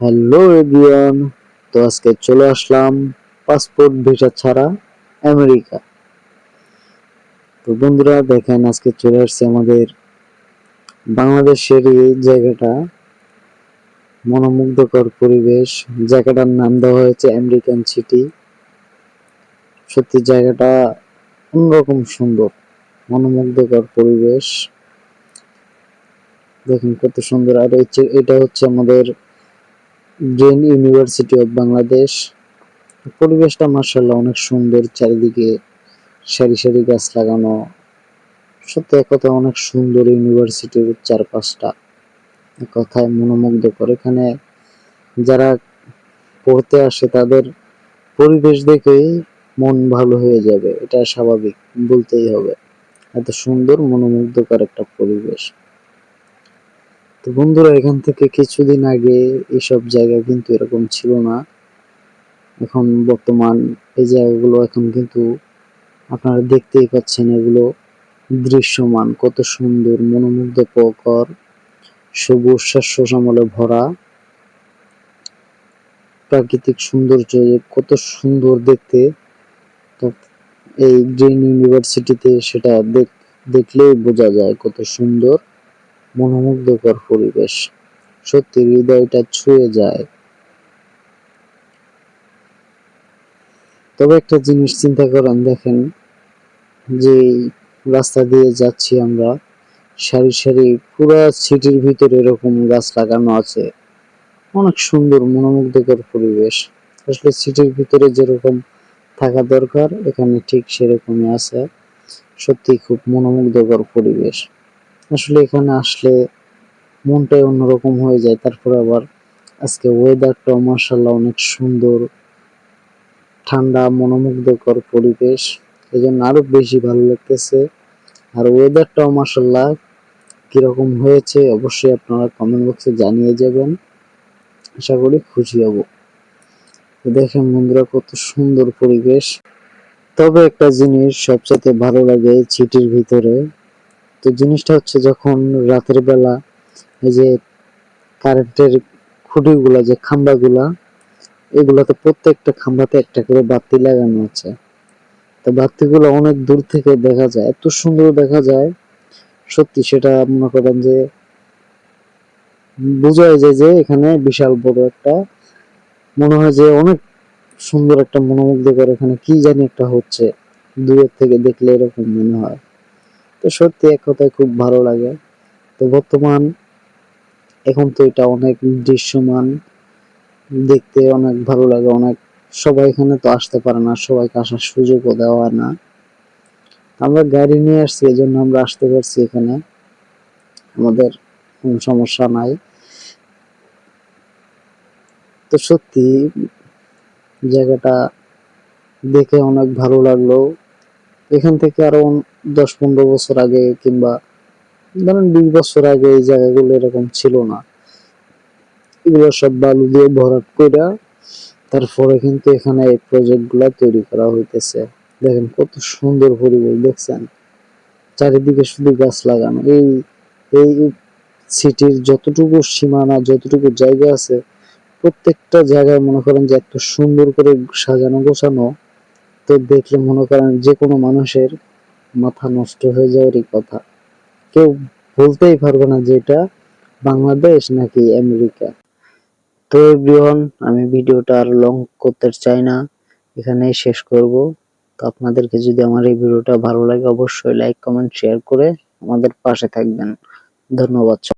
Hello everyone তো আজকে চলে আসলাম পাসপোর্ট ভিসা ছাড়া আমেরিকা তো বন্ধুরা, দেখেন, আজকে চলে আসছে আমাদের বাংলাদেশের এই জায়গাটা। মনোমুগ্ধকর পরিবেশ। জায়গাটার নাম দেওয়া হয়েছে আমেরিকান সিটি সত্যি, জায়গাটা অন্যরকম সুন্দর, মনোমুগ্ধকর পরিবেশ। দেখুন কত সুন্দর। আর এটা হচ্ছে আমাদের গ্রেন ইউনিভার্সিটি অফ বাংলাদেশ পরিবেশটা মার্শাল্লাহ অনেক সুন্দর, চারিদিকে সারি সারি গাছ লাগানো। সত্যি একথা অনেক সুন্দর ইউনিভার্সিটির চারপাশটা। কথায় মনোমুগ্ধকর। এখানে যারা পড়তে আসে তাদের পরিবেশ দেখেই মন ভালো হয়ে যাবে। এটা স্বাভাবিক, বলতেই হবে। এত সুন্দর, মনোমুগ্ধকর একটা পরিবেশ। তো বন্ধুরা, এখান থেকে কিছুদিন আগে এইসব জায়গা কিন্তু এরকম ছিল না। এখন বর্তমান এই জায়গাগুলো এখন কিন্তু আপনারা দেখতেই পাচ্ছেন এগুলো দৃশ্যমান, কত সুন্দর, মনোমুগ্ধকর, সবুজ শস্য শ্যামলে ভরা। প্রাকৃতিক সৌন্দর্য কত সুন্দর দেখতে। এই গ্রিন ইউনিভার্সিটিতে সেটা দেখ- দেখলেই বোঝা যায় কত সুন্দর। মনোমুগ্ধকর পরিবেশ। সত্যি হৃদয়টা ছুঁয়ে যায়। তবে একটা জিনিস চিন্তা করেন, দেখেন যে রাস্তা দিয়ে যাচ্ছি আমরা, সারি সারি পুরা সিটির ভিতরে এরকম গাছ লাগানো আছে। অনেক সুন্দর, মনোমুগ্ধকর পরিবেশ। আসলে সিটির ভিতরে যেরকম থাকা দরকার, এখানে ঠিক সেরকমই আছে। সত্যি খুব মনোমুগ্ধকর পরিবেশ। আসলে এখানে আসলে মনটাই অন্যরকম হয়ে যায়। তারপর আবার আজকে ওয়েদারটাও মার্শাল্লাহ অনেক সুন্দর। ঠান্ডা, মনোমুগ্ধকর পরিবেশ। এই জন্য আরও বেশি ভালো লাগতেছে। আর ওয়েদারটাও মার্শাল্লাহ কীরকম হয়েছে অবশ্যই আপনারা কমেন্ট বক্সে জানিয়ে যাবেন। আশা করি খুশি হব। দেখেন বন্ধুরা, কত সুন্দর পরিবেশ। তবে একটা জিনিস সবচেয়ে ভালো লাগে, সিটির ভিতরে তো জিনিসটা হচ্ছে যখন রাতের বেলা এই যে কারেন্টের খুঁটিগুলা, যে খাম্বাগুলা, এগুলাতে প্রত্যেকটা খাম্বাতে একটা করে বাতি লাগানো আছে। তো বাতিগুলো অনেক দূর থেকে দেখা যায়, এত সুন্দর দেখা যায়, সত্যি সেটা মনে করেন যে বোঝায় যায় যে এখানে বিশাল বড় একটা, মনে হয় যে অনেক সুন্দর একটা মনোমুগ্ধকর এখানে, কি জানি একটা হচ্ছে, দূরের থেকে দেখলে এরকম মনে হয়। তো সত্যি এক কথায় খুব ভালো লাগে। তো বর্তমান এখন তো এটা অনেক দৃশ্যমান, দেখতে অনেক ভালো লাগে, অনেক সবাই এখানে তো আসতে পারে না, সবাইকে আসার সুযোগও দেওয়া হয় না। আমরা গাড়ি নিয়ে আসছি এই জন্য আমরা আসতে পারছি এখানে। আমাদের কোনো সমস্যা নাই। তো সত্যি জায়গাটা দেখে অনেক ভালো লাগল। এখান থেকে আরও দশ পনেরো বছর আগে কিংবা ধরেন বিশ বছর আগে এই জায়গাগুলো এরকম ছিল না। এগুলো সব বালু দিয়ে ভরাট কইরা তারপরে কিন্তু এখানে এই প্রজেক্টগুলা তৈরি করা হইতেছে। দেখেন কত সুন্দর পরিবেশ, দেখছেন? চারিদিকে শুধু গাছ লাগানো। এই এই সিটির যতটুকু সীমানা, যতটুকু জায়গা আছে, প্রত্যেকটা জায়গায় মনে করেন যে এত সুন্দর করে সাজানো গোছানো তো দেখলে মনে করেন যে কোনো মানুষের মাথা নষ্ট হয়ে যাওয়ারই কথা। কেউ বলতেই পারবে না যে এটা বাংলাদেশ নাকি আমেরিকা। তো এভরিওয়ান আমি ভিডিওটা আর লং করতে চাই না। এখানেই শেষ করব। তো আপনাদেরকে যদি আমার এই ভিডিওটা ভালো লাগে, অবশ্যই লাইক কমেন্ট শেয়ার করে আমাদের পাশে থাকবেন। ধন্যবাদ